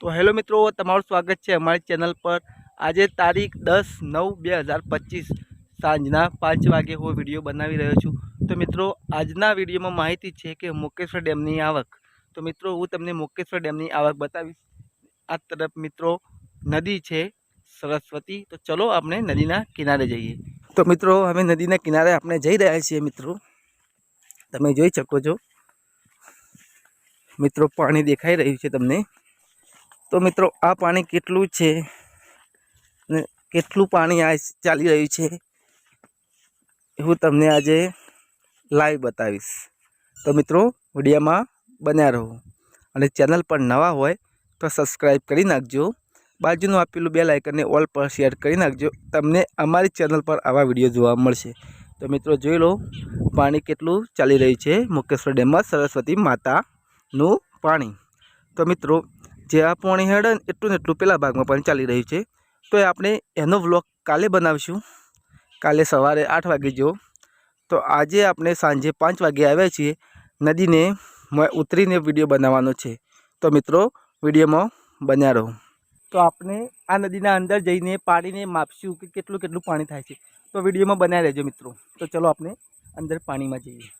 તો હેલો મિત્રો, તમારું સ્વાગત છે અમારી ચેનલ પર. આજે તારીખ દસ નવ બે હજાર પચીસ સાંજના પાંચ વાગે હું વીડિયો બનાવી રહ્યો છું. તો મિત્રો, આજના વિડીયોમાં માહિતી છે કે મુકેશ્વર ડેમની આવક. તો મિત્રો, હું તમને મુકેશ્વર ડેમની આવક બતાવીશ. આ તરફ મિત્રો, નદી છે સરસ્વતી. તો ચલો આપણે નદીના કિનારે જઈએ. તો મિત્રો, અમે નદીના કિનારે આપણે જઈ રહ્યા છીએ મિત્રો. તમે જોઈ શકો છો. મિત્રો, પાણી દેખાઈ રહ્યું છે તમને. તો મિત્રો, આ પાણી કેટલું છે ને કેટલું પાણી આ ચાલી રહ્યું છે, હું તમને આજે લાઈવ બતાવીશ. તો મિત્રો, વિડીયામાં બન્યા રહો. અને ચેનલ પર નવા હોય તો સબસ્ક્રાઈબ કરી નાખજો. બાજુનું આપેલું બે લાઇકનને ઓલ પર શેર કરી નાખજો. તમને અમારી ચેનલ પર આવા વીડિયો જોવા મળશે. તો મિત્રો, જોઈ લો, પાણી કેટલું ચાલી રહ્યું છે મુકેશ્વર ડેમમાં સરસ્વતી માતાનું પાણી. તો મિત્રો જે આ પાણી હેડે ને એટલું ને એટલું પેલા ભાગમાં પણ ચાલી રહ્યું છે. તો એ આપણે એનો વ્લોગ કાલે બનાવીશું. કાલે સવારે આઠ વાગે જો તો આજે આપણે સાંજે પાંચ વાગે આવ્યા છીએ. નદીને ઉતરીને વીડિયો બનાવવાનો છે. તો મિત્રો, વિડીયોમાં બન્યા રહો. તો આપણે આ નદીના અંદર જઈને પાણીને માપશું કે કેટલું કેટલું પાણી થાય છે. તો વિડીયોમાં બનાવી રહેજો મિત્રો. તો ચલો આપણે અંદર પાણીમાં જઈએ.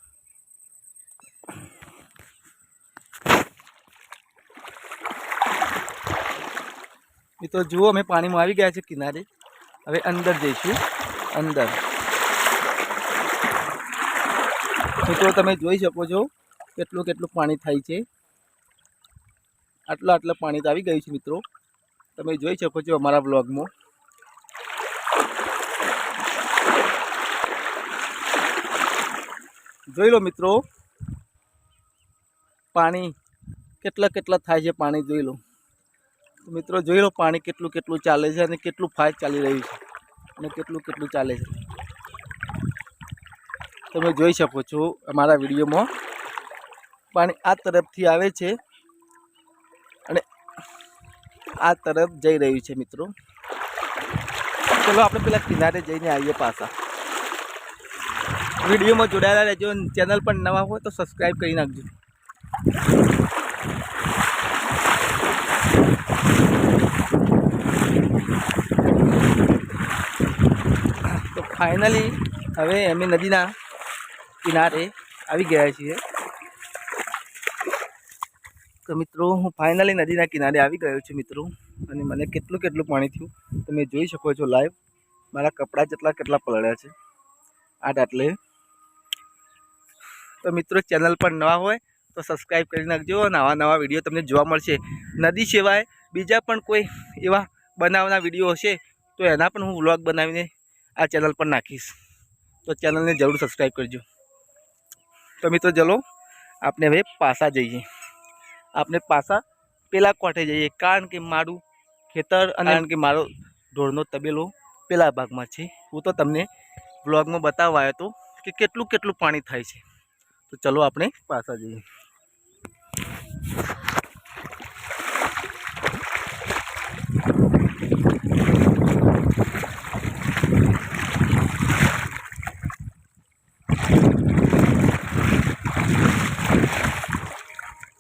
મિત્રો જુઓ, અમે પાણીમાં આવી ગયા છે કિનારે. હવે અંદર જઈશું. અંદર. મિત્રો, તમે જોઈ શકો છો કેટલું કેટલું પાણી થાય છે. આટલા આટલા પાણી તો આવી ગયું છે, મિત્રો. તમે જોઈ શકો છો અમારા બ્લોગમાં જોઈ લો, મિત્રો. પાણી કેટલા કેટલા થાય છે, પાણી જોઈ લો. મિત્રો જોઈ લો પાણી કેટલું કેટલું ચાલે છે અને કેટલું ફાઇટ ચાલી રહ્યું છે અને કેટલું કેટલું ચાલે છે. તમે જોઈ શકો છો અમારા વિડીયોમાં પાણી આ તરફથી આવે છે અને આ તરફ જઈ રહ્યું છે મિત્રો. ચલો આપણે પેલા કિનારે જઈને આવીએ પાછા. વિડીયોમાં જોડાયેલા રહેજો ચેનલ પર નવા હોય તો સબસ્ક્રાઈબ કરી નાખજો. તો ફાઇનલી હવે અમે નદીના કિનારે આવી ગયા છીએ. તો મિત્રો, હું ફાઇનલી નદીના કિનારે આવી ગયો છું મિત્રો. અને મને કેટલું કેટલું પાણી થયું, તમે જોઈ શકો છો લાઈવ મારા કપડાં જેટલા કેટલા પલળ્યા છે. આટ આટલે તો મિત્રો ચેનલ પર નવા હોય તો સબસ્ક્રાઈબ કરી નાખજો અને આવા નવા વીડિયો તમને જોવા મળશે. નદી સિવાય બીજા પણ કોઈ એવા બનાવના વીડિયો હશે, તો એના પણ હું વ્લોગ બનાવીને આ ચેનલ પર નાખીશ. તો ચેનલને જરૂર સબસ્ક્રાઈબ કરજો. તો મિત્રો ચલો, આપણે હવે પાસા જઈએ. આપણે પાસા પેલા કોઠે જઈએ, કારણ કે મારું ખેતર અને કારણ કે મારો ઢોરનો તબેલો પેલા ભાગમાં છે. હું તો તમને બ્લોગમાં બતાવવા આવ્યો હતો કે કેટલું કેટલું પાણી થાય છે. તો ચલો આપણે પાસા જઈએ.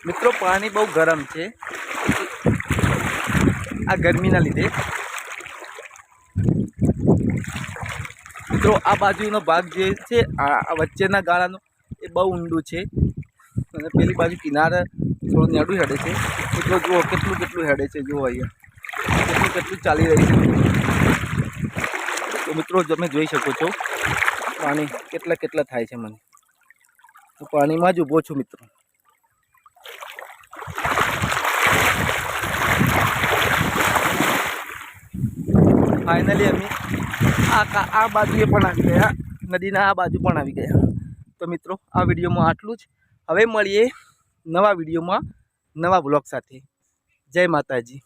મિત્રો, પાણી બહુ ગરમ છે. આ ગરમીના લીધે. મિત્રો, આ બાજુનો ભાગ જે છે, આ વચ્ચેના ગાળાનો એ બહુ ઊંડું છે. અને પેલી બાજુ કિનારે થોડું નેડું હેડે છે. મિત્રો, જુઓ કેટલું કેટલું હેડે છે, જુઓ અહીંયા. કેટલું કેટલું ચાલી રહ્યું છે. તો મિત્રો, તમે જોઈ શકો છો, પાણી કેટલા કેટલા થાય છે મને. હું પાણીમાં જ ઊભો છું, મિત્રો. ફાઇનલી અમે આ આ બાજુએ પણ આવી ગયા. નદીના આ બાજુ પણ આવી ગયા. તો મિત્રો, આ વિડીયોમાં આટલું જ. હવે મળીએ નવા વિડીયોમાં નવા બ્લોગ સાથે. જય માતાજી.